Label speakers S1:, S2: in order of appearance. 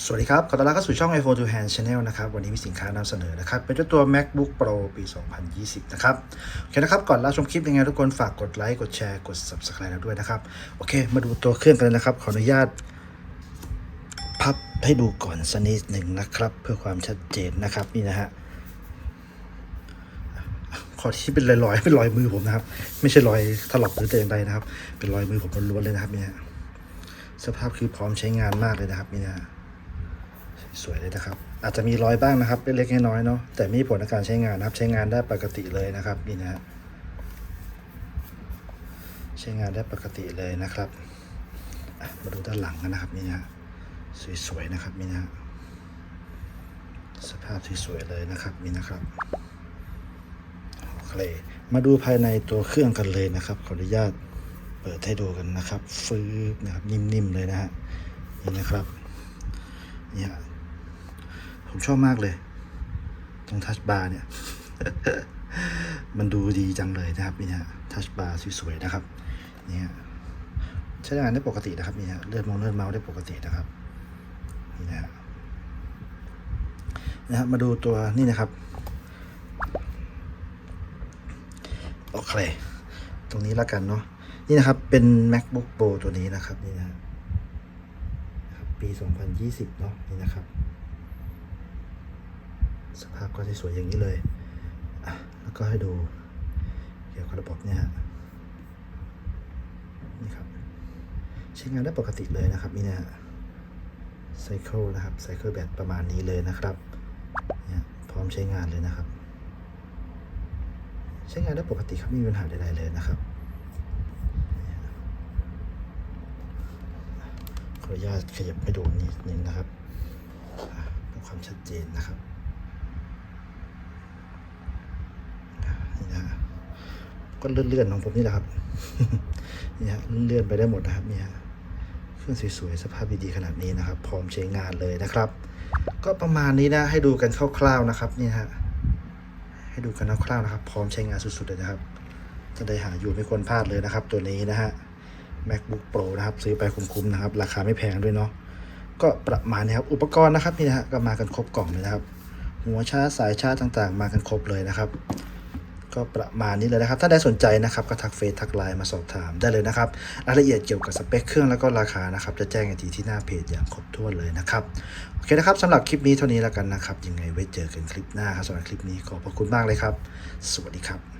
S1: สวัสดีครับ ขอต้อนรับเข้าสู่ช่อง iPhone to Hand Channel นะครับ วันนี้มีสินค้านำเสนอนะครับ เป็นเจ้าตัว MacBook Pro ปี 2020 นะครับ โอเคนะครับ ก่อนรับชมคลิปยังไงทุกคนฝากกดไลค์ กดแชร์ กด Subscribe เราด้วยนะครับ โอเค มาดูตัวเครื่องกันเลยนะครับ ขออนุญาต พับให้ดูก่อนสักนิดหนึ่งนะครับ เพื่อความชัดเจนนะครับ นี่นะฮะ ขอที่เป็นรอยๆ เป็นรอยมือผมนะครับ ไม่ใช่รอยถลอกหรือแต่อย่างใดนะครับ เป็นรอยมือผมล้วนๆเลยนะครับเนี่ยสภาพคือพร้อมใช้งานมากเลยนะครับนี่นะ สวยเลยนะครับ อาจจะมีรอยบ้างนะครับ เล็กๆน้อยๆเนาะแต่ไม่มีผลในการใช้งานนะครับ ใช้งานได้ปกติเลยนะครับนี่นะฮะใช้งานได้ปกติเลยนะครับมาดูด้านหลังกันนะครับนี่นะฮะสวยๆนะครับนี่นะฮะสภาพสวยๆเลยนะครับนี่นะครับโอเคมาดูภายในตัวเครื่องกันเลยนะครับ ขออนุญาตเปิดให้ดูกันนะครับ ฟืบนะครับนิ่มๆเลยนะฮะนี่นะครับเนี่ย ผมชอบมากเลย ตรงทัชบาร์เนี่ย มันดูดีจังเลยนะครับนี่ฮะทัชบาร์สวยๆนะครับเนี่ยใช้งานได้ปกตินะครับนี่ฮะเลื่อนมองเลื่อนเมาส์ได้ปกตินะครับนี่นะฮะนะครับมาดูตัวนี่นะครับโอเค ตรงนี้แล้วกันเนาะนี่นะครับเป็น macbook pro ตัวนี้นะครับนี่นะฮะนะครับปี 2020 เนาะนี่นะครับ สภาพก็จะสวยอย่างนี้เลยแล้วก็ให้ดูเกี่ยวกับระบบเนี่ยฮะนี่ครับใช้งานได้ปกติเลยนะครับนี่นะไซเคิลนะครับไซเคิลแบตประมาณนี้เลยนะครับเนี่ยพร้อมใช้งานเลยนะครับ ใช้งานได้ปกติครับไม่มีปัญหาใดๆเลยนะครับขออนุญาตขยับไปดูนิดนึงนะครับเพื่อความชัดเจนนะครับ นี่นะฮะ ก็เลื่อนๆของผมนี่แหละครับนี่ฮะเลื่อนไปได้หมดนะครับเนี่ยเครื่องสวยๆสภาพดีๆขนาดนี้นะครับ พร้อมใช้งานเลยนะครับ ก็ประมาณนี้นะให้ดูกันคร่าวๆนะครับนี่ฮะให้ดูกันคร่าวๆนะครับ พร้อมใช้งานสุดๆเลยนะครับ จะได้หาอยู่ไม่ควรพลาดเลยนะครับ ตัวนี้นะฮะ macbook pro นะครับ ซื้อไปคุ้มๆนะครับ ราคาไม่แพงด้วยเนาะก็ประมาณนี้ครับอุปกรณ์นะครับนี่นะฮะก็มากันครบกล่องเลยนะครับ หัวชาร์จสายชาร์จต่างๆ มากันครบเลยนะครับ ก็ประมาณนี้เลยนะครับ ถ้าได้สนใจนะครับก็ทักเฟซทักไลน์มาสอบถามได้เลยนะครับรายละเอียดเกี่ยวกับสเปคเครื่องแล้วก็ราคานะครับจะแจ้งกันทีที่หน้าเพจอย่างครบถ้วนเลยนะครับโอเคนะครับสำหรับคลิปนี้เท่านี้แล้วกันนะครับยังไงไว้เจอกันคลิปหน้าครับสำหรับคลิปนี้ขอบพระคุณมากเลยครับ สวัสดีครับ